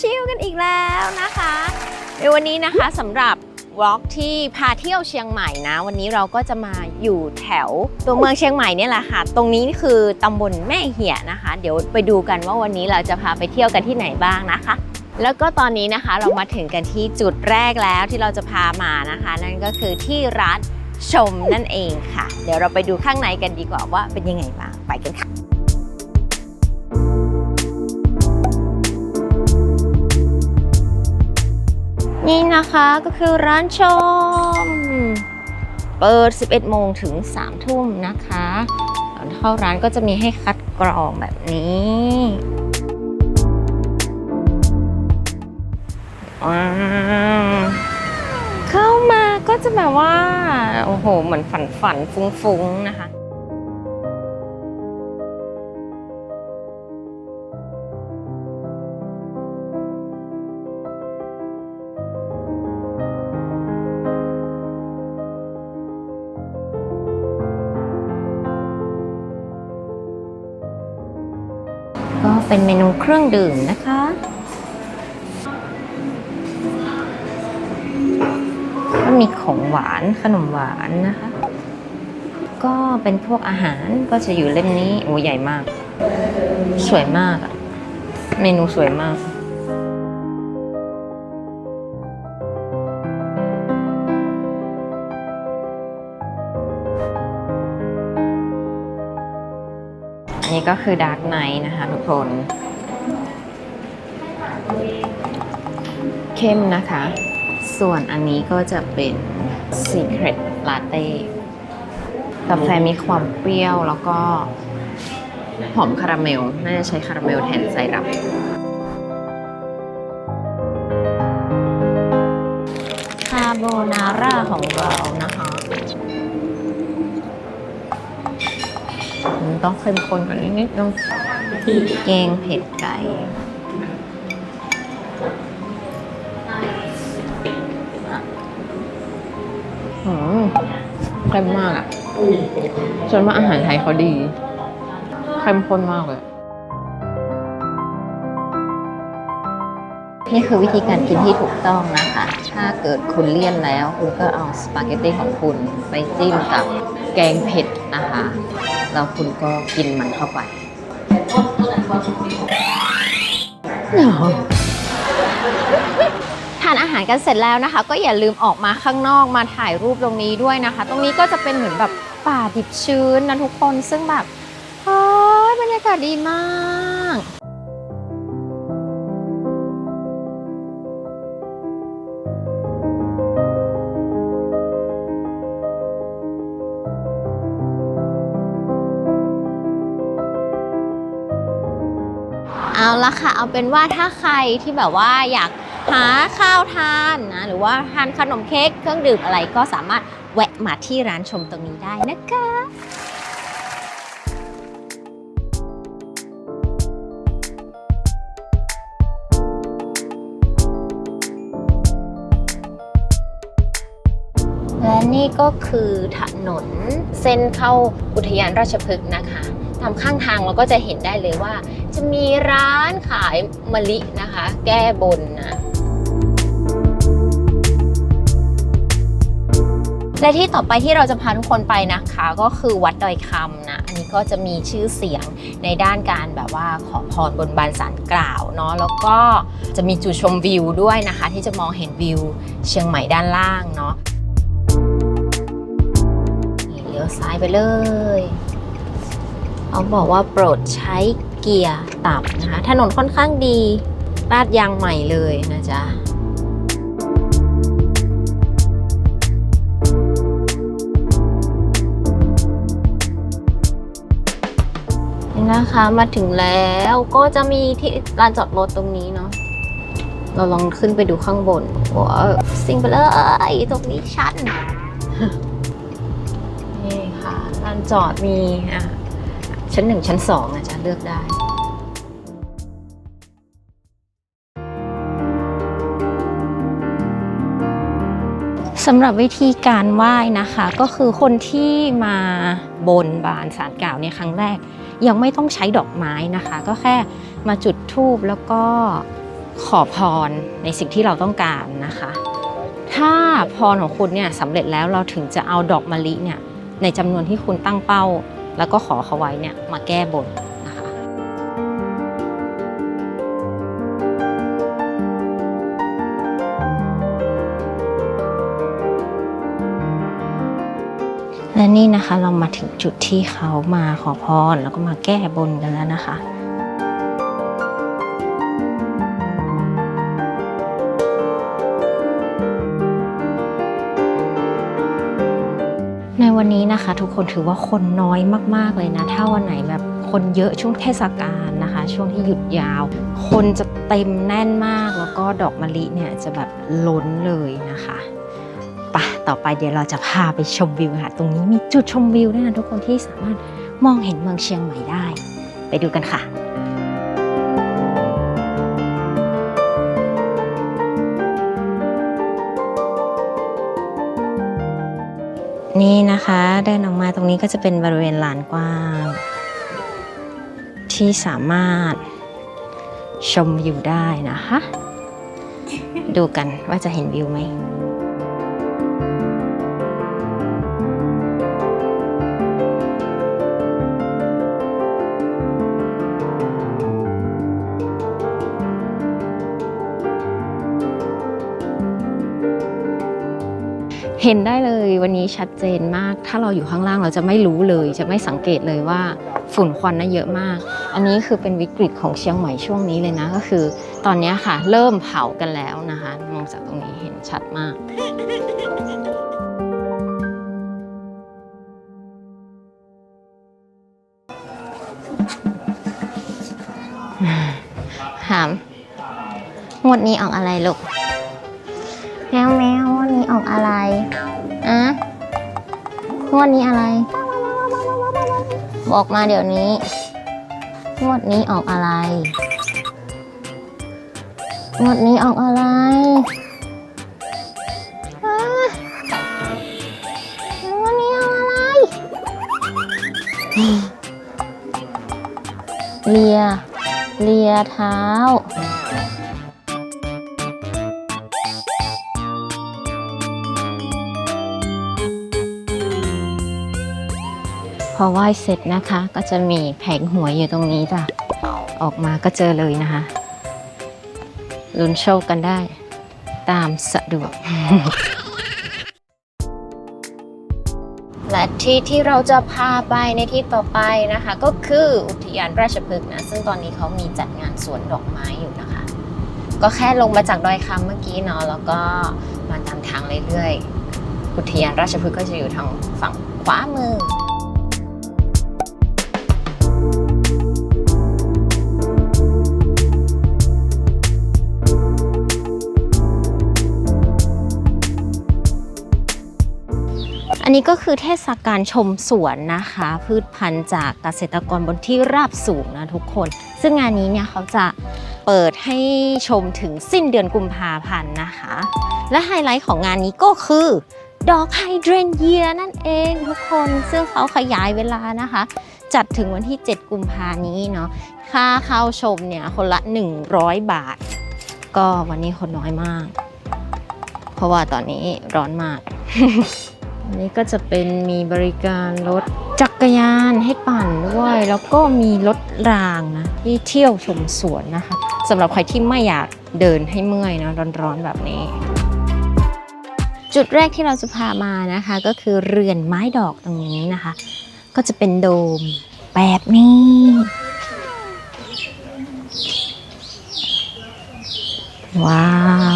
ชิลกันอีกแล้วนะคะในวันนี้นะคะสำหรับวอล์กที่พาเที่ยวเชียงใหม่นะ วันนี้เราก็จะมาอยู่แถวตัวเมืองเชียงใหม่เนี่ยแหละค่ะ ตรงนี้คือตำบลแม่เหี่ยนะคะ เดี๋ยวไปดูกันว่าวันนี้เราจะพาไปเที่ยวกันที่ไหนบ้างนะคะ แล้วก็ตอนนี้นะคะเรามาถึงกันที่จุดแรกแล้วที่เราจะพามานะคะ นั่นก็คือที่ร้านชมนั่นเองค่ะ เดี๋ยวเราไปดูข้างในกันดีกว่าว่าเป็นยังไงบ้างไปกันค่ะ นี่นะคะก็คือร้านชม เปิด 11 โมงถึง 3 ทุ่มนะคะก่อนเข้าร้านก็จะมีให้คัดกรองแบบนี้ว้าวเข้ามาก็จะแบบว่า โอ้โห เหมือนฝันฝันฟุ้งๆ นะคะ เป็นเมนูเครื่องดื่มนะคะ ก็มีของหวานขนมหวานนะคะ ก็เป็นพวกอาหารก็จะอยู่เล่มนี้ โอ้ใหญ่มาก สวยมากอะเมนูสวยมาก ก็คือดาร์กไนท์นะคะทุกคน เข้มนะคะ ส่วนอันนี้ก็จะเป็น Secret Latte กาแฟมีความเปรี้ยวแล้วก็หอมคาราเมล น่าจะใช้คาราเมลแทนไซรัปคาโบนาร่าของเรานะคะ ต้องเข้มข้นกว่านี้นิดนึงแกงเผ็ดไก่อืมเค็มมากอะฉันว่าอาหารไทยเขาดีเข้มข้นมากเลย นี่คือวิธีการกินที่ถูกต้องนะคะ ถ้าเกิดคุณเลี่ยนแล้ว คุณก็เอาสปาเกตตี้ของคุณไปจิ้มกับแกงเผ็ดนะคะแล้วคุณก็กินมันเข้าไปทานอาหารกันเสร็จแล้วนะคะ ก็อย่าลืมออกมาข้างนอกมาถ่ายรูปตรงนี้ด้วยนะคะ ตรงนี้ก็จะเป็นเหมือนแบบป่าดิบชื้นนะทุกคนซึ่งแบบเฮ้ยบรรยากาศดีมาก ละค่ะ เอาเป็นว่าถ้าใครที่แบบว่าอยากหาข้าวทานนะ หรือว่าทานขนมเค้กเครื่องดื่มอะไรก็สามารถแวะมาที่ร้านชมตรงนี้ได้นะคะและนี่ก็คือถนนเส้นเข้าอุทยานราชพฤกษ์นะคะ ตามข้างทางเราก็จะเห็นได้เลยว่า จะมีร้านขายมะลินะคะ แก้บนนะและที่ต่อไปที่เราจะพาทุกคนไปนะคะ ก็คือวัดดอยคำนะอันนี้ก็จะมีชื่อเสียงในด้านการแบบว่าขอพรบนบานสารกล่าวเนาะแล้วก็จะมีจุดชมวิวด้วยนะคะ ที่จะมองเห็นวิวเชียงใหม่ด้านล่างเนาะเลี้ยวซ้ายไปเลย เขาบอกว่าโปรดใช้เกียร์ต่ำนะคะ ถนนค่อนข้างดีลาดยางใหม่เลยนะจ๊ะนะคะมาถึงแล้วก็จะมีที่ลานจอดรถตรงนี้เนาะเราลองขึ้นไปดูข้างบนว้าสิ่งไปเลยตรงนี้ชั้นนี่ค่ะลานจอดมีอะ ชั้นหนึ่งชั้นสองอาจจะเลือกได้สำหรับวิธีการไหว้นะคะ ก็คือคนที่มาบนบานสารกล่าวในครั้งแรก ยังไม่ต้องใช้ดอกไม้นะคะ ก็แค่มาจุดธูปแล้วก็ขอพรในสิ่งที่เราต้องการนะคะ ถ้าพรของคุณเนี่ยสำเร็จแล้วเราถึงจะเอาดอกมะลิเนี่ยในจำนวนที่คุณตั้งเป้า แล้วก็ขอเขาไว้เนี่ยมาแก้บนนะคะและนี่นะคะเรามาถึงจุดที่เขามาขอพรแล้วก็มาแก้บนกันแล้วนะคะ วันนี้นะคะ ทุกคนถือว่าคนน้อยมาก ๆเลยนะ ถ้าวันไหนแบบคนเยอะช่วงเทศกาลนะคะ ช่วงที่หยุดยาว คนจะเต็มแน่นมากแล้วก็ดอกมะลิเนี่ยจะแบบล้นเลยนะคะปะต่อไปเดี๋ยวเราจะพาไปชมวิวค่ะ ตรงนี้มีจุดชมวิวด้วยนะทุกคนที่สามารถมองเห็นเมืองเชียงใหม่ได้ ไปดูกันค่ะ นี่นะคะเดินออกมาตรงนี้ก็จะเป็นบริเวณลานกว้าง ที่สามารถชมวิวได้นะคะ ดูกันว่าจะเห็นวิวไหมเห็นได้เลย วันนี้ชัดเจนมาก ถ้าเราอยู่ข้างล่างเราจะไม่รู้เลย จะไม่สังเกตเลยว่าฝุ่นควันน่ะเยอะมาก อันนี้คือเป็นวิกฤตของเชียงใหม่ช่วงนี้เลยนะ ก็คือ ตอนนี้ค่ะ เริ่มเผากันแล้วนะคะ มองจากตรงนี้เห็นชัดมากถามงวดนี้ออกอะไรลูก แมวแมวงวดนี้ออกอะไร อะงวดนี้อะไร บอกมาเดี๋ยวนี้ งวดนี้ออกอะไร งวดนี้ออกอะไรอะงวดนี้ออกอะไร เลีย เลียเท้า พอไหว้เสร็จนะคะ ก็จะมีแผงหวยอยู่ตรงนี้จ้ะ ออกมาก็เจอเลยนะคะ ลุ้นโชคกันได้ตามสะดวก และที่ที่เราจะพาไปในที่ต่อไปนะคะ ก็คืออุทยานราชพฤกษ์นะ ซึ่งตอนนี้เขามีจัดงานสวนดอกไม้อยู่นะคะ ก็แค่ลงมาจากดอยคำเมื่อกี้เนาะแล้วก็มาตามทางเรื่อยๆ อุทยานราชพฤกษ์ก็จะอยู่ทางฝั่งขวามือ นี้ก็คือเทศกาลชมสวนนะคะ พืชพันธุ์จากเกษตรกรบนที่ราบสูงนะทุกคน ซึ่งงานนี้เนี่ยเขาจะเปิดให้ชมถึงสิ้นเดือนกุมภาพันธ์นะคะ และไฮไลท์ของงานนี้ก็คือดอกไฮเดรนเยียนั่นเองทุกคนซึ่งเขาขยายเวลานะคะ จัดถึงวันที่ 7 กุมภานี้เนาะค่าเข้าชมเนี่ยคนละ 100 บาท ก็วันนี้คนน้อยมาก เพราะว่าตอนนี้ร้อนมาก อันนี้ก็จะเป็นมีบริการรถจักรยานให้ปั่นด้วย แล้วก็มีรถรางนะที่เที่ยวชมสวนนะคะสำหรับใครที่ไม่อยากเดินให้เมื่อยนะร้อนๆแบบนี้ จุดแรกที่เราจะพามานะคะ ก็คือเรือนไม้ดอกตรงนี้นะคะ ก็จะเป็นโดมแบบนี้ว้าว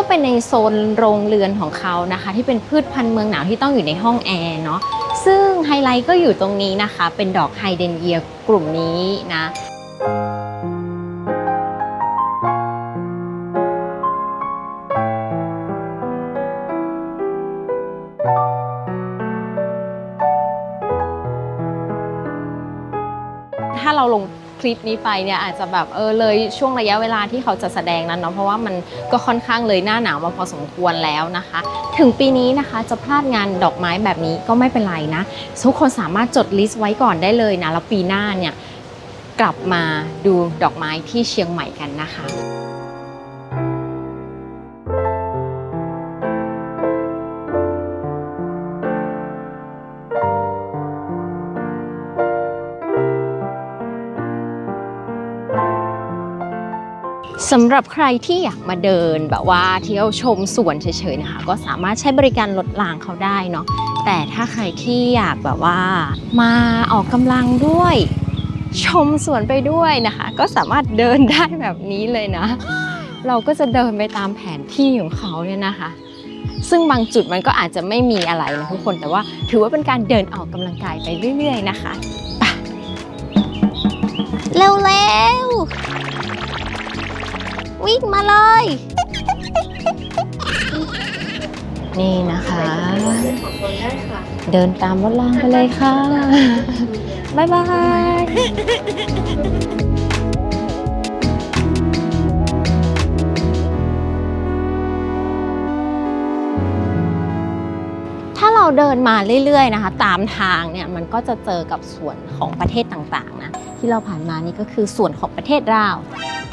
ก็เป็นในโซนโรงเรือนของเขานะคะ ที่เป็นพืชพันธุ์เมืองหนาวที่ต้องอยู่ในห้องแอร์เนาะซึ่งไฮไลท์ก็อยู่ตรงนี้นะคะ เป็นดอกไฮเดนเยียกลุ่มนี้นะ ริปนี้ไปเนี่ยอาจจะแบบเออเลยช่วงระยะเวลาที่เขาจะแสดงนั้นเนาะเพราะว่ามันก็ค่อนข้างเลยหน้าหนาวมาพอสมควรแล้วนะคะ ถึงปีนี้นะคะจะพลาดงานดอกไม้แบบนี้ก็ไม่เป็นไรนะ ทุกคนสามารถจดลิสต์ไว้ก่อนได้เลยนะแล้วปีหน้าเนี่ยกลับมาดูดอกไม้ที่เชียงใหม่กันนะคะ สำหรับใครที่อยากมาเดินแบบว่าเที่ยวชมสวนเฉยๆนะคะ ก็สามารถใช้บริการรถรางเขาได้เนาะแต่ถ้าใครที่อยากแบบว่า มาออกกำลังด้วย ชมสวนไปด้วยนะคะ ก็สามารถเดินได้แบบนี้เลยนะ เราก็จะเดินไปตามแผนที่ของเขาเนี่ยนะคะ ซึ่งบางจุดมันก็อาจจะไม่มีอะไรนะทุกคนแต่ว่าถือว่าเป็นการเดินออกกำลังกายไปเรื่อย ๆ นะคะไปเร็วๆ วิ่งมาเลย นี่นะคะ เดินตามรถรางไปเลยค่ะ บ๊ายบายถ้าเราเดินมาเรื่อยๆนะคะ ตามทางเนี่ยมันก็จะเจอกับส่วนของประเทศต่างๆนะที่เราผ่านมานี่ก็คือส่วนของประเทศลา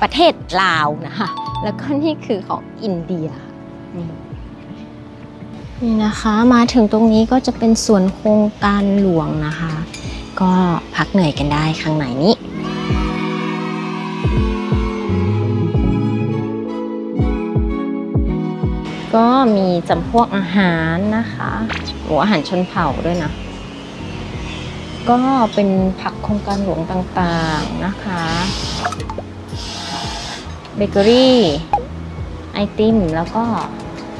ประเทศลาวนะคะแล้วก็นี่คือของอินเดียนี่นี่นะคะมาถึงตรงนี้ก็จะเป็นส่วนโครงการหลวงนะคะ ก็พักเหนื่อยกันได้ข้างในนี้ก็มีจำพวกอาหารนะคะหรืออาหารชนเผ่าด้วยนะ ก็เป็นผักโครงการหลวงต่างๆนะคะ เบเกอรี่ ไอติม แล้วก็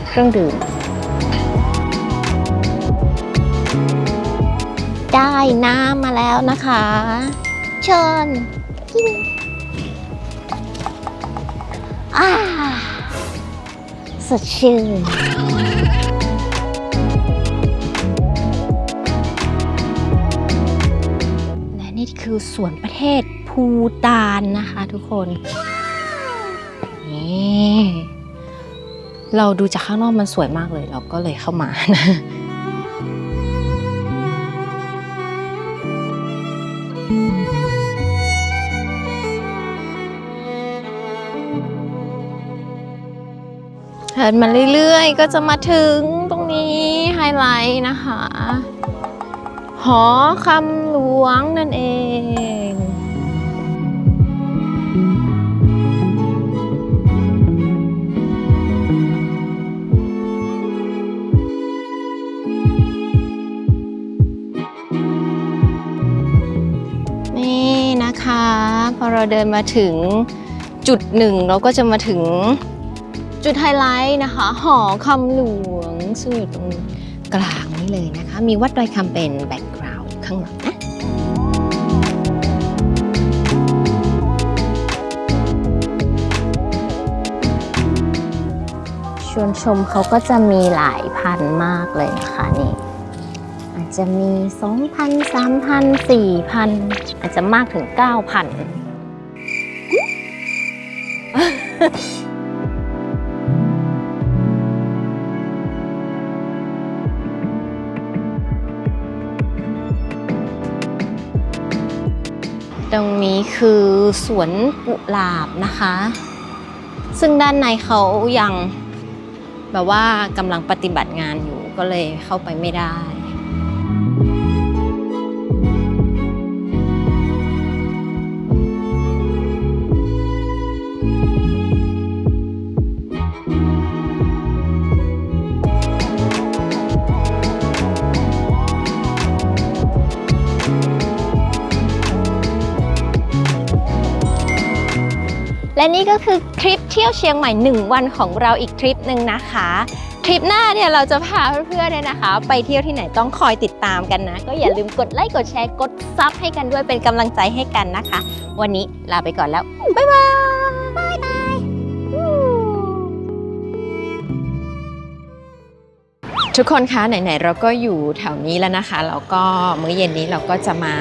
เครื่องดื่ม ได้น้ำมาแล้วนะคะ เชิญกินอ่าสดชื่นและนี่คือสวนประเทศภูตานนะคะทุกคน นี่เราดูจากข้างนอกมันสวยมากเลย เราก็เลยเข้ามานะเดินมาเรื่อยๆ ก็จะมาถึงตรงนี้ไฮไลท์นะคะ หอคำหลวงนั่นเอง อเราเดินมาถึงจุดหนึ่งเราก็จะมาถึงจุดไฮไลท์นะคะ หอคำหลวงซึ่งอยู่ตรงกลางนี้เลยนะคะ มีวัดดอยคำเป็นแบ็กกราวด์ข้างหลังนะชวนชมเขาก็จะมีหลายพันมากเลยนะคะนี่อาจจะมี 2,000 3,000 4,000 อาจจะมากถึง 9,000 ตรงนี้คือสวนกุหลาบนะคะ ซึ่งด้านในเขายังแบบว่ากำลังปฏิบัติงานอยู่ก็เลยเข้าไปไม่ได้ นี่ก็คือทริปเที่ยวเชียงใหม่ 1 วันของเราอีกทริปหนึ่งนะคะ ทริปหน้าเนี่ยเราจะพาเพื่อนๆเนี่ยนะคะ ไปเที่ยวที่ไหนต้องคอยติดตามกันนะ ก็อย่าลืมกดไลค์กดแชร์กดซับให้กันด้วยเป็นกำลังใจให้กันนะคะ วันนี้ลาไปก่อนแล้ว บ๊ายบายทุกคนคะไหนๆเราก็อยู่แถวนี้แล้วนะคะ แล้วก็มื้อเย็นนี้เราก็จะมา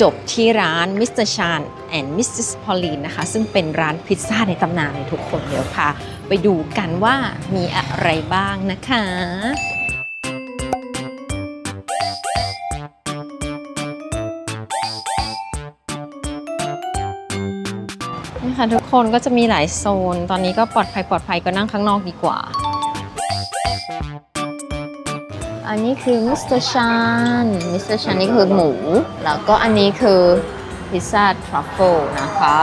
จบที่ร้าน Mr. Chan and Mrs. Pauline นะคะ ซึ่งเป็นร้านพิซซ่าในตำนานเลยทุกคนเดี๋ยวพาไปดูกันว่ามีอะไรบ้างนะคะนี่ค่ะทุกคนก็จะมีหลายโซน ตอนนี้ก็ปลอดภัยปลอดภัยก็นั่งข้างนอกดีกว่า อันนี้คือมิสเตอร์ชานมิสเตอร์ชานนี่คือหมู แล้วก็อันนี้คือพิซซ่าทรัฟเฟิลนะคะ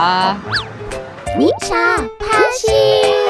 นิชาพาชิม